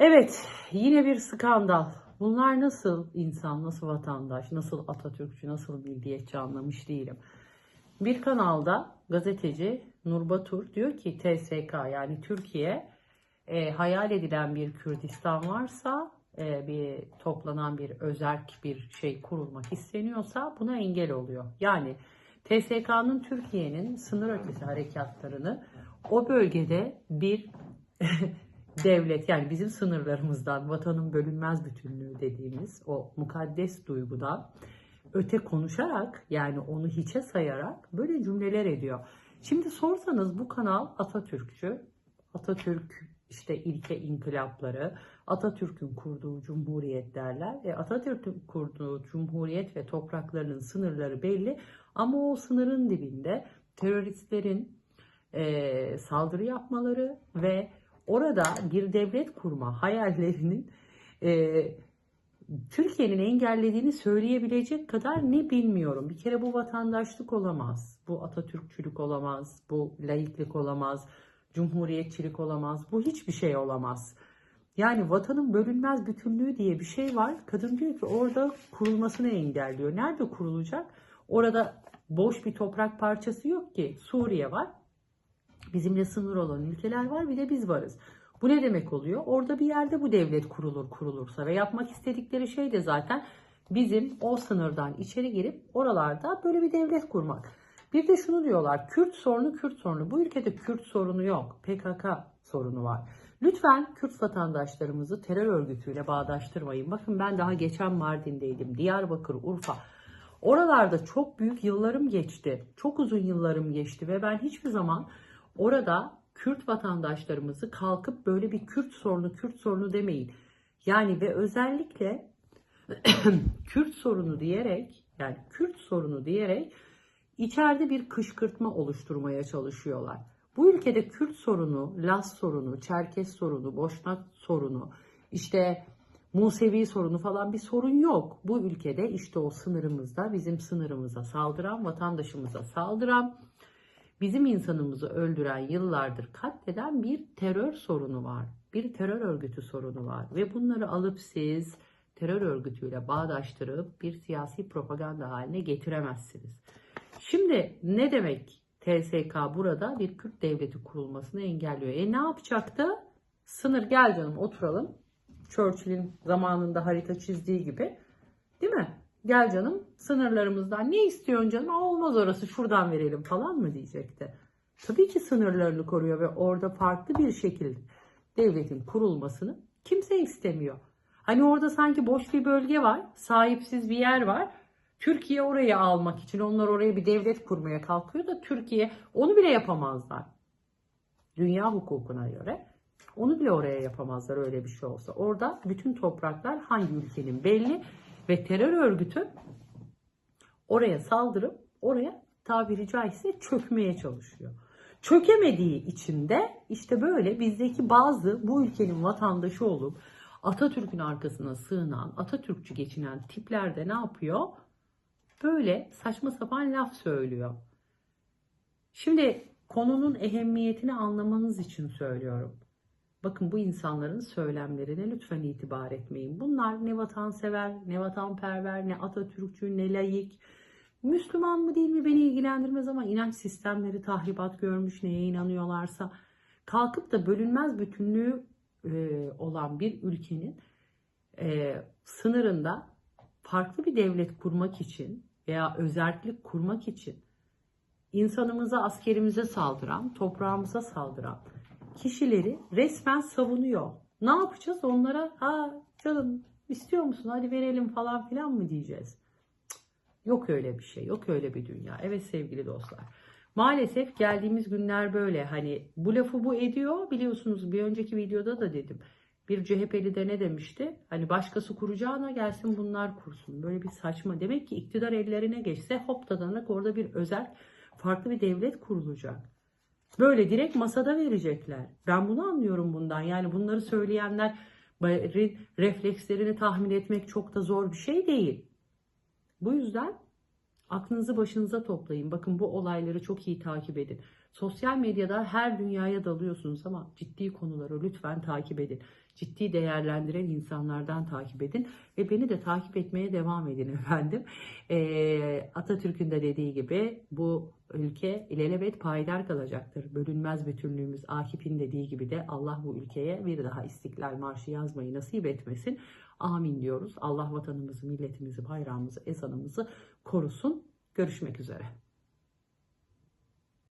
Evet, yine bir skandal. Bunlar nasıl insan, nasıl vatandaş, nasıl Atatürkçü, nasıl milliyetçi anlamış değilim. Bir kanalda gazeteci Nur Batur diyor ki TSK yani Türkiye e, hayal edilen bir Kürdistan varsa e, bir toplanan bir özerk bir şey kurulmak isteniyorsa buna engel oluyor. Yani TSK'nın Türkiye'nin sınır ötesi harekatlarını o bölgede bir devlet yani bizim sınırlarımızdan vatanın bölünmez bütünlüğü dediğimiz o mukaddes duygudan öte konuşarak yani onu hiçe sayarak böyle cümleler ediyor. Şimdi sorsanız bu kanal Atatürkçü, Atatürk işte ilke inkılapları, Atatürk'ün kurduğu cumhuriyet derler. E, Atatürk'ün kurduğu cumhuriyet ve topraklarının sınırları belli ama o sınırın dibinde teröristlerin e, saldırı yapmaları ve orada bir devlet kurma hayallerinin e, Türkiye'nin engellediğini söyleyebilecek kadar ne bilmiyorum. Bir kere bu vatandaşlık olamaz, bu Atatürkçülük olamaz, bu laiklik olamaz, cumhuriyetçilik olamaz, bu hiçbir şey olamaz. Yani vatanın bölünmez bütünlüğü diye bir şey var. Kadın diyor ki orada kurulmasını engelliyor. Nerede kurulacak? Orada boş bir toprak parçası yok ki. Suriye var. Bizimle sınır olan ülkeler var bir de biz varız. Bu ne demek oluyor? Orada bir yerde bu devlet kurulur kurulursa ve yapmak istedikleri şey de zaten bizim o sınırdan içeri girip oralarda böyle bir devlet kurmak. Bir de şunu diyorlar Kürt sorunu Kürt sorunu. Bu ülkede Kürt sorunu yok. PKK sorunu var. Lütfen Kürt vatandaşlarımızı terör örgütüyle bağdaştırmayın. Bakın ben daha geçen Mardin'deydim. Diyarbakır, Urfa. Oralarda çok büyük yıllarım geçti. Çok uzun yıllarım geçti ve ben hiçbir zaman orada Kürt vatandaşlarımızı kalkıp böyle bir Kürt sorunu, Kürt sorunu demeyin. Yani ve özellikle Kürt sorunu diyerek, yani Kürt sorunu diyerek içeride bir kışkırtma oluşturmaya çalışıyorlar. Bu ülkede Kürt sorunu, Laz sorunu, Çerkes sorunu, Boşnak sorunu, işte Musevi sorunu falan bir sorun yok. Bu ülkede işte o sınırımızda bizim sınırımıza saldıran, vatandaşımıza saldıran, bizim insanımızı öldüren, yıllardır katleden bir terör sorunu var. Bir terör örgütü sorunu var. Ve bunları alıp siz terör örgütüyle bağdaştırıp bir siyasi propaganda haline getiremezsiniz. Şimdi ne demek TSK burada bir Kürt devleti kurulmasını engelliyor? E ne yapacaktı? Sınır gel canım oturalım. Churchill'in zamanında harita çizdiği gibi. Değil mi? Gel canım sınırlarımızdan ne istiyorsun canım? Aa, olmaz orası şuradan verelim falan mı diyecekti. Tabii ki sınırlarını koruyor ve orada farklı bir şekilde devletin kurulmasını kimse istemiyor. Hani orada sanki boş bir bölge var, sahipsiz bir yer var. Türkiye orayı almak için onlar oraya bir devlet kurmaya kalkıyor da Türkiye onu bile yapamazlar. Dünya hukukuna göre onu bile oraya yapamazlar öyle bir şey olsa. Orada bütün topraklar hangi ülkenin belli ve terör örgütü oraya saldırıp oraya tabiri caizse çökmeye çalışıyor. Çökemediği için de işte böyle bizdeki bazı bu ülkenin vatandaşı olup Atatürk'ün arkasına sığınan, Atatürkçü geçinen tipler de ne yapıyor? Böyle saçma sapan laf söylüyor. Şimdi konunun ehemmiyetini anlamanız için söylüyorum. Bakın bu insanların söylemlerine lütfen itibar etmeyin. Bunlar ne vatansever, ne vatanperver, ne Atatürkçü, ne layık. Müslüman mı değil mi beni ilgilendirmez ama inanç sistemleri tahribat görmüş neye inanıyorlarsa kalkıp da bölünmez bütünlüğü e, olan bir ülkenin e, sınırında farklı bir devlet kurmak için veya özerklik kurmak için insanımıza, askerimize saldıran, toprağımıza saldıran kişileri resmen savunuyor. Ne yapacağız? Onlara ha canım istiyor musun hadi verelim falan filan mı diyeceğiz? Yok öyle bir şey. Yok öyle bir dünya. Evet sevgili dostlar. Maalesef geldiğimiz günler böyle. Hani bu lafı bu ediyor. Biliyorsunuz bir önceki videoda da dedim. Bir CHP'li de ne demişti? Hani başkası kuracağına gelsin bunlar kursun. Böyle bir saçma. Demek ki iktidar ellerine geçse hop dadanak orada bir özel farklı bir devlet kurulacak. Böyle direkt masada verecekler. Ben bunu anlıyorum bundan. Yani bunları söyleyenler reflekslerini tahmin etmek çok da zor bir şey değil. Bu yüzden aklınızı başınıza toplayın. Bakın bu olayları çok iyi takip edin. Sosyal medyada her dünyaya dalıyorsunuz ama ciddi konuları lütfen takip edin. ciddi değerlendiren insanlardan takip edin ve beni de takip etmeye devam edin efendim. Ee, Atatürk'ün de dediği gibi bu ülke ilelebet payidar kalacaktır. Bölünmez bütünlüğümüz Akif'in dediği gibi de Allah bu ülkeye bir daha İstiklal Marşı yazmayı nasip etmesin. Amin diyoruz. Allah vatanımızı, milletimizi, bayrağımızı, ezanımızı korusun. Görüşmek üzere.